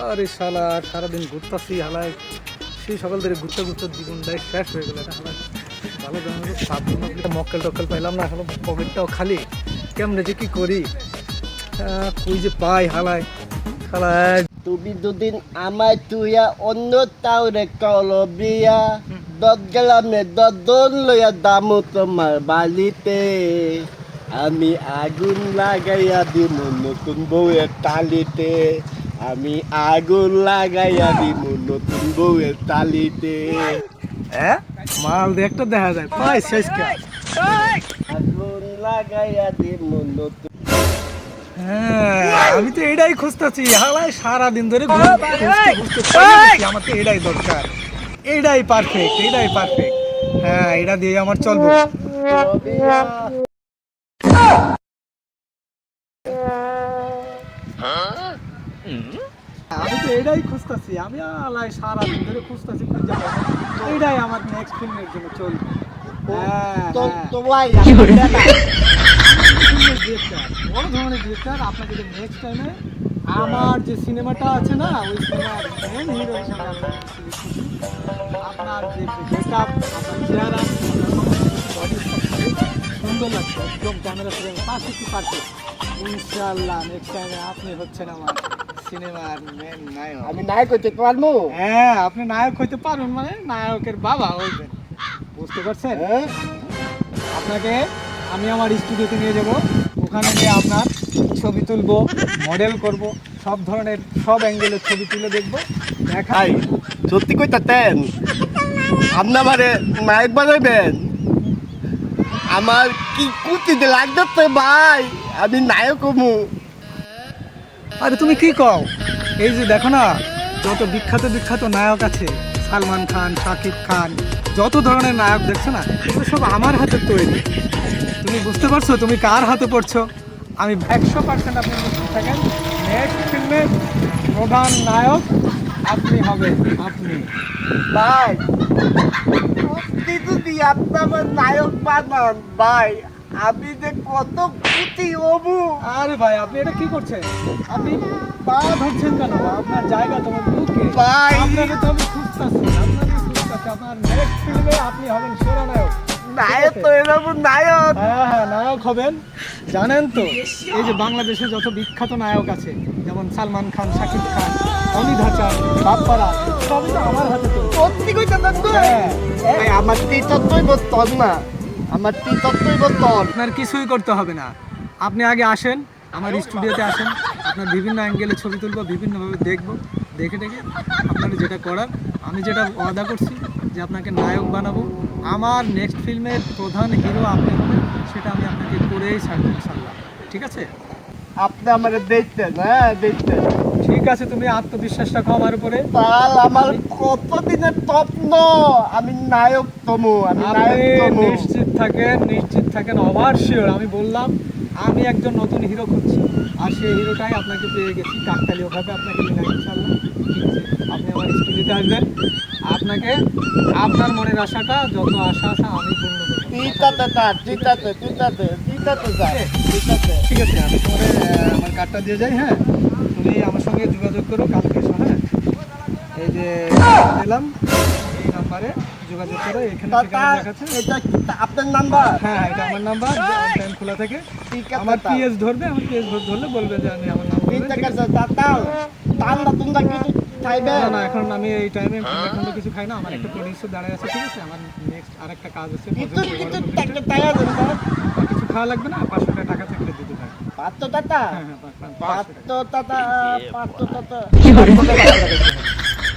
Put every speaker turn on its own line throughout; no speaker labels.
আরে শালা, সারাদিন ঘুরতাছি হালায়। সেই সকাল থেকে ঘুরতে ঘুরতে জীবনটাই শেষ হয়ে গেল ভালো জানো মক্কেল টক্কেল পাইলাম না, এখনও পকেটটাও খালি। কেমনে যে কি করি? কই যে পাই হালায়? হালায়
তুমি দুদিন আমায় তুইয়া অন্য তাওরে কলবিয়া দত গেলামে দদন লইয়া দামু তোমার বালিতে। আমি আগুন লাগাইয়া দিব নতুন বউয়ের তালিতে আমি আগুন লাগাইয়া দিব নতুন বউয়ের তালিতে।
হ্যাঁ মাল দিয়ে একটা দেখা যায়। পাই শেষ কাজ
আগুন লাগাইয়া দিব নতুন
হ্যাঁ আমি তো এটাই খুঁজতেছি। হালায় সারাদিন ধরে ঘুরতে খুঁজতে খুঁজতে আমার তো এটাই দরকার। এটাই পারফেক্ট এটাই পারফেক্ট হ্যাঁ এটা দিয়ে আমার চলবো। আমি তো এটাই খুঁজতেছি আমি আলাই সারাদিন ধরে খুঁজতেছি খুঁজে এটাই আমার নেক্সট ফিল্মের জন্য চলবে হ্যাঁ, হ্যাঁ। বড় ধরনের ডিরেক্টর আপনাকে যে নেক্সট টাইমে আমার যে সিনেমাটা আছে না ওই মেন হিরো হিসাবে করছি। আপনার যে আপনার চেহারা সুন্দর লাগছে একদম ক্যামেরা ফ্রেম ইনশাল্লাহ নেক্সট টাইমে আপনি হচ্ছেন আমার সিনেমার নায়ক।
আমি নাই করতে পারব?
হ্যাঁ আপনি নায়ক হইতে পারবেন মানে নায়কের বাবা হইবেন। বুঝতে পারছেন?
হ্যাঁ।
আপনাকে আমি আমার স্টুডিওতে নিয়ে যাব। ওখানে গিয়ে আপনার ছবি তুলবো মডেল করব সব ধরনের সব অ্যাঙ্গেলের ছবি তুলে দেখব। দেখা
ভাই সত্যি কইতাতেন আপনি আমারে নায়ক বানাইবেন? আমার কি কুতিতে লাগতেছে ভাই? আমি নায়ক হমু
আরে তুমি কি কও? এই যে দেখো না, যত বিখ্যাত বিখ্যাত নায়ক আছে, সালমান খান, শাকিব খান, যত ধরনের নায়ক দেখছ না, এগুলো সব আমার হাতে তৈরি। তুমি বুঝতে পারছ তুমি কার হাতে পড়ছো? আমি একশো পার্সেন্ট আপনি থাকেন, নেক্সট ফিল্মের প্রধান নায়ক আপনি হবে আপনি।
ভাই সত্যি যদি নায়ক বানান ভাই আমি যে কত কুতি হবু
আরে ভাই আপনি এটা কি করছেন? আপনি পা ধরছেন কেন? আপনার জায়গা তোমার বুকে।
ভাই।
আপনাকে তো আমি খুঁজতেছি আপনাকে খুঁজতেছি। আপনার নেক্সট ফিল্মে আপনি হবেন সেরা নায়ক।
নায়ক তো এরকম নায়ক।
হ্যাঁ হ্যাঁ নায়ক হবেন। জানেন তো এই যে বাংলাদেশে যত বিখ্যাত নায়ক আছে যেমন সালমান খান শাকিব খান অমিত হাসান বাপ্পারা সবই তো আমার হাতে তো।
সত্যি তো
হ্যাঁ।
ভাই আমার তীর্থই না। আমার তীর্থই বর্তন
আপনার কিছুই করতে হবে না। আপনি আগে আসেন আমার স্টুডিওতে আসেন আপনার বিভিন্ন অ্যাঙ্গেলে ছবি তুলবো বিভিন্নভাবে দেখব দেখে দেখে আপনার যেটা করার আমি যেটা ওয়াদা করছি যে আপনাকে নায়ক বানাবো। আমার নেক্সট ফিল্মের প্রধান হিরো আপনি হবেন সেটা আমি আপনাকে করেই ছাড়বো ইনশাল্লাহ ঠিক আছে?
আপনি আমারে দেখতেন হ্যাঁ দেখতেন।
ঠিক আছে তুমি আত্মবিশ্বাস রাখো আমার উপরে।
তাল আমার কতদিনের স্বপ্ন? আমি নায়ক তমু আমি
আপনি
নায়ক তমু।
নিশ্চিত থাকেন নিশ্চিত থাকেন ওভার শিওর আমি বললাম আমি একজন নতুন হিরো খুঁজছি আর সেই হিরোটাই আপনাকে পেয়ে গেছি কাকতালি ওভাবে আপনাকে নিলাম ইনশাল্লাহ আপনি আমার স্টুডিওতে আসবেন। আপনাকে আপনার মনের আশাটা যত আশা আশা আমি পূর্ণ করব।
চিতাতে চিতাতে চিতাতে যায় চিতাতে
ঠিক আছে আমি তোমার আমার কার্ডটা দিয়ে যাই হ্যাঁ? তুমি আমার সঙ্গে যোগাযোগ করো কালকে এসো হ্যাঁ? এই যে দিলাম এই নাম্বারে যোগাযোগ করো এখানে দেখাচ্ছে।
এটা কি আপনার নাম্বার
হ্যাঁ হ্যাঁ, এটা আমার নাম্বার টাইম খোলা থাকে। আমার। পিএস ধরবে আমার পিএস ধরলে বলবে যে আমি আমার নাম
ঠিক আছে তাল না তোমরা কিছু খাইবে?
না এখন আমি এই টাইমে এখন কিছু খাই না আমার একটা প্রডিউসার দাঁড়ায় আছে ঠিক আছে? আমার নেক্সট আরেকটা কাজ আছে
কিছু
খাওয়া লাগবে না পাঁচশো টাকা টাকা থাকলে দিতে থাকবে হ্যাঁ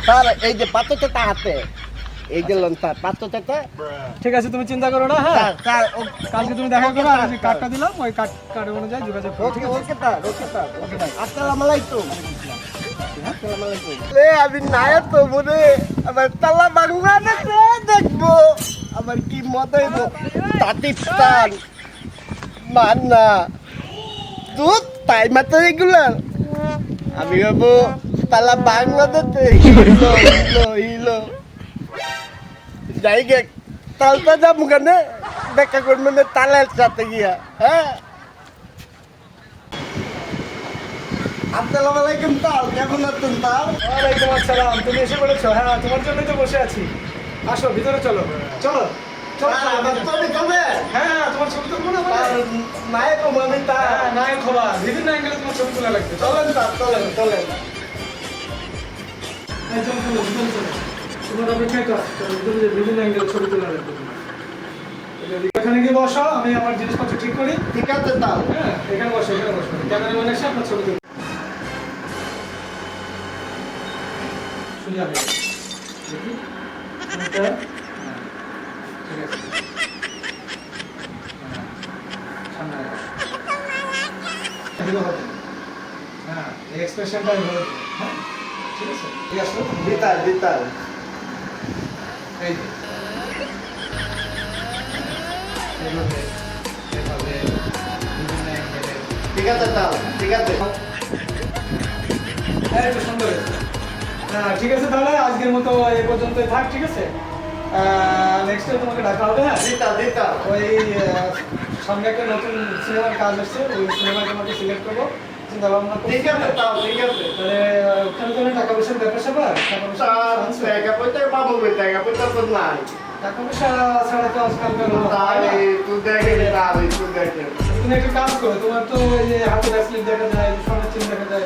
হ্যাঁ
এই যে টাকা হাতে এই যে স্যার পাঁচশো
ঠিক আছে তুমি চিন্তা করো না হ্যাঁ। কালকে তুমি দেখা করো আমি কার্ডটা দিলাম ওই কার্ড কার্ড অনুযায়ী যোগাযোগ করো
ওকে আসসালামু আলাইকুম। আমি নায়ক তো মনে আমার তালা দেখব। আমার কি মত পাকিস্তান মান্না দুধ, তাই মাত্র এগুলা আমি হব তালা বাংলাদেশে হিলো হিলো হিলো যাই গে তালটা যাব কেন? দেখা করব না তালের সাথে গিয়া হ্যাঁ? আসসালামু আলাইকুম, তাল, কেমন আছেন, তাল?
ওয়ালাইকুম আসসালাম, তুমি এসে পড়েছো হ্যাঁ তোমার জন্যই তো বসে আছি। আসো, ভিতরে চলো। চলো। হ্যাঁ, হ্যাঁ তোমার ছবি তুলবো? না
নায়ক হব আমি তা
হ্যাঁ, নায়ক হবা বিভিন্ন অ্যাঙ্গেলে তোমার ছবি তোলা লাগবে।
চলেন তা চলেন চলেন।
তোমার অপেক্ষা কর বিভিন্ন অ্যাঙ্গেলে ছবি তোলা লাগবে। এখানে গিয়ে বসো আমি আমার জিনিসপত্র ঠিক করি।
ঠিক আছে তাও।
হ্যাঁ এখানে বসো এখানে বসো। ক্যামেরা মানে এসে আপনার ছবি তুলবো। সুন্দর দেখি। ঠিক আছে ঠিক আছে এ।
ঠিক আছে
হ্যাঁ একটু সুন্দর ঠিক আছে তাহলে আজকের মতো এ পর্যন্তই থাক, ঠিক আছে নেক্সট টাইম তোমাকে ডাকা হবে হ্যাঁ? ওই সামনে একটা নতুন সিনেমার কাজ আসছে ওই সিনেমাটা আমাকে সিলেক্ট করব চিন্তা ভাবনা
ঠিক আছে তাল ঠিক আছে।
তাহলে ওখানে তো টাকা পয়সার ব্যাপার স্যাপার টাকা পয়সা
পাবো টাকা পয়সা তো নাই।
টাকা পয়সা ছাড়া তো আজকালকার
তাহলে। তুই দেখে তাহলে তুই দেখে
তুমি একটা কাজ করো তোমার তো এই হাতে ব্যাসলিন দেখা যায় স্বর্ণের চিহ্ন দেখা যায়।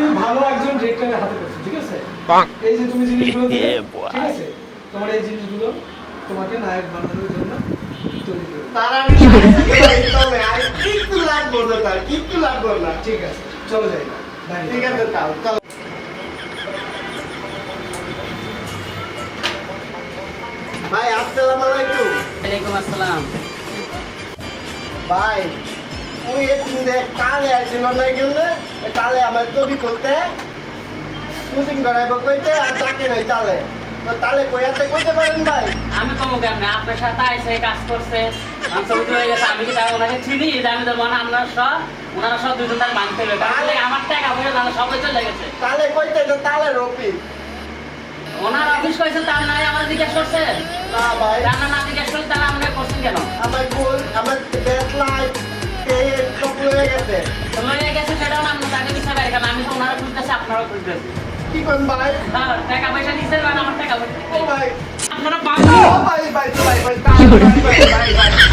তুমি ভালো একজন ডিরেক্টরের হাতে করছ ঠিক আছে? এই যে তুমি জিনিসগুলো ঠিক আছে? তোমার এই জিনিসগুলো তোমাকে নায়ক বানানোর জন্য তার
আমি কিচ্ছু লাগবো না তার কিচ্ছু লাগবো না।
ঠিক আছে চলো যাই।
ঠিক আছে তাল চল। ভাই আসসালামু আলাইকুম।
ওয়ালাইকুম আসসালাম।
ভাই ওই দিনে কালে আসছিল না গেলে কালে আমার ছবি করতে শুটিং করাইব কইতে আর তাকে নাই তালে। তো তালে কইয়াতে কইতে পারেন ভাই?
আমি কমু কেমনে আপনার সাথে আইসে কাজ করছে। আমি তুলে গেছে আমি কি ওনাকে চিনি? যে আমি তো মনে আপনারা সব ওনারা সব দুজন তার মানতে হবে। তাহলে আমার টাকা পয়সা তাহলে সবাই চলে গেছে।
তালে কইতে তো তালে রপি
ওনার অফিস তার নাই আমার জিজ্ঞেস করছে।
না ভাই।
রান্না না জিজ্ঞেস করছে তাহলে আমাকে করছেন কেন?
আমার গোল আমার
করতেছে আপনারাও করতেছে
কি করেন ভাই?
হ্যাঁ, টাকা পয়সা দিচ্ছেন আমার টাকা পয়সা
ও ভাই
আপনারা
ভাই ভাই ভাই ভাই ভাই ভাই ভাই।